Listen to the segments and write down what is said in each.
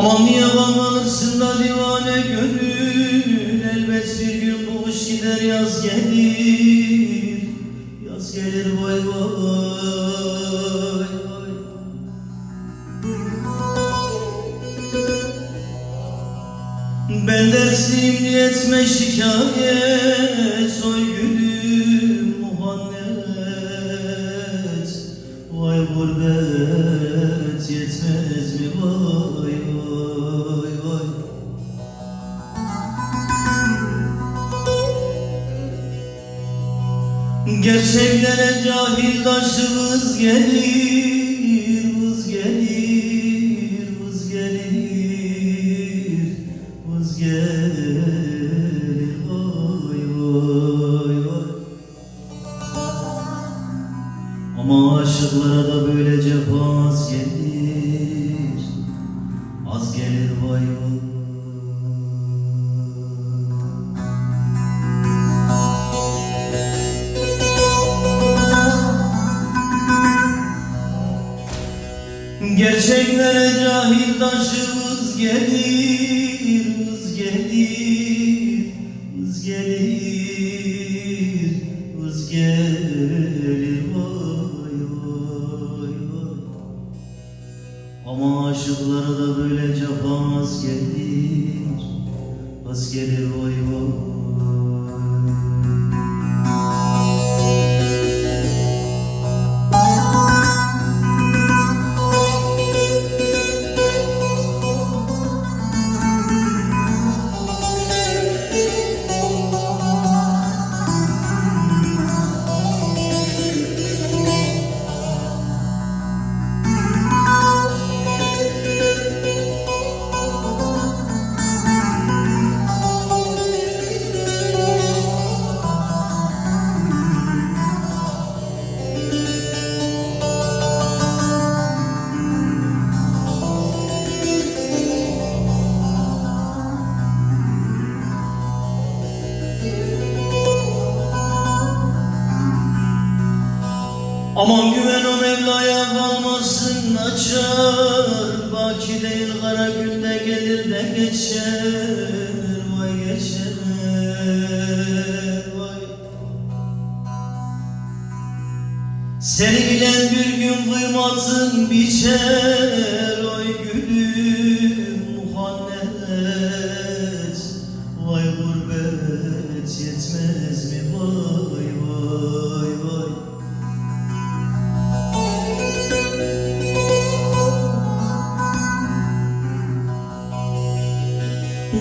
Aman niye kalmalısın da divane gönül? Elbet bir gün bu kış gider yaz gelir. Yaz gelir vay vay. Ben dersliyim diye etme şikayet Gerçeklere cahil taşı vız gelir, vız gelir, vız gelir, vız gelir, vay vay vay. Ama aşıklara da böyle cefa az gelir, az gelir vay vay. Gerçeklere cahil taşı vız gelir, vız gelir, vız gelir, vız gelir vay vay vay. Ama aşıklara da böyle cefa az gelir, az gelir vay vay. Kalmasın açar Baki değil kara günde gelir de geçer. Vay geçer vay. Seni bilen bir gün kıymatın biçer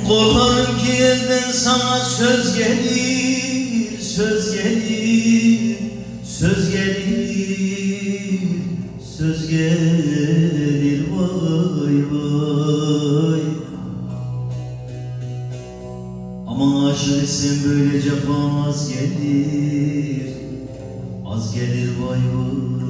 Korkarım ki elden sana söz gelir, söz gelir, söz gelir, söz gelir vay vay. Ama aşık isen böyle cefa az gelir, az gelir vay vay.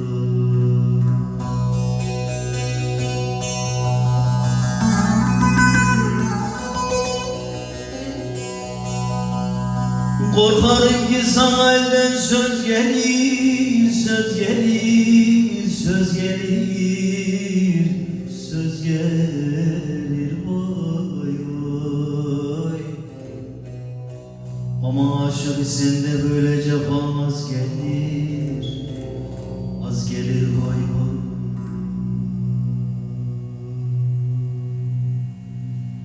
Korkarım ki sana elden söz gelir, söz gelir, söz gelir, söz gelir vay vay. Ama aşık isen de böyle cefa az gelir, az gelir vay vay.